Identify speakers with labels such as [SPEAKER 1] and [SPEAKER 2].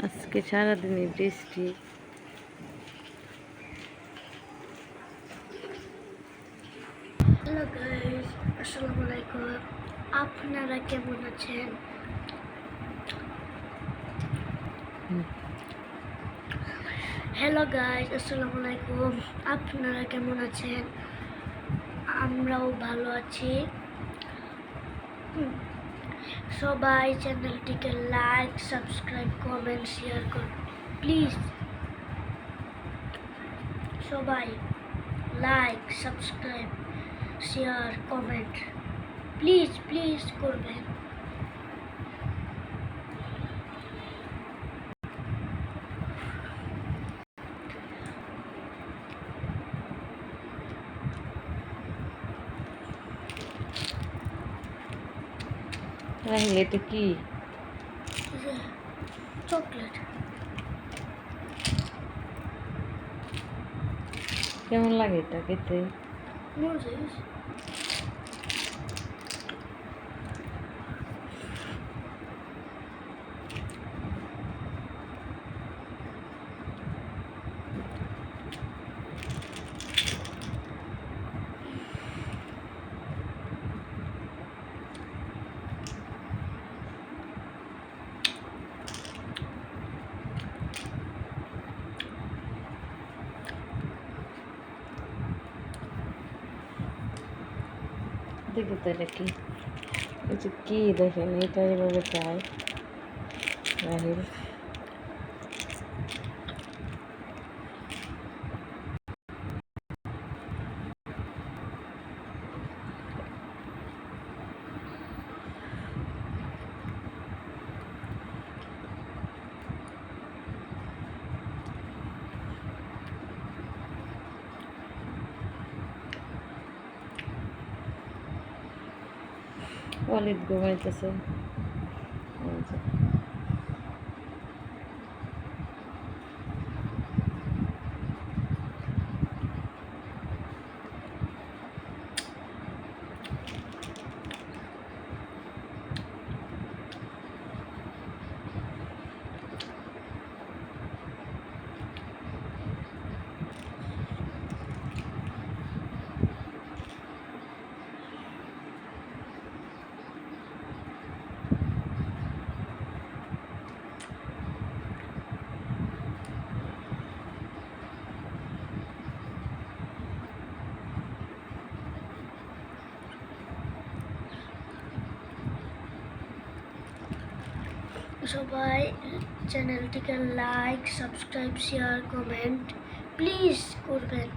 [SPEAKER 1] আজকে সারাদিনই বৃষ্টি।
[SPEAKER 2] আলাইকুম। আপনারা কেমন আছেন? হ্যালো গাইস, আসসালামু আলাইকুম। আপনারা কেমন আছেন? আমরাও ভালো আছি। সবাই চ্যানেলটিকে লাইক সাবস্ক্রাইব কমেন্ট শেয়ার করুন প্লিজ সবাই like subscribe share comment please please করবেন
[SPEAKER 1] রাহিল এটা কি?
[SPEAKER 2] চকলেট।
[SPEAKER 1] কেমন লাগে এটা খেতে? দেখি তো এটা কি? কী দেখেন এটা এভাবে চায় রাহিল অলিদ ঘুমাইতেছে
[SPEAKER 2] সবাই চ্যানেলটিকে like subscribe share comment please করবেন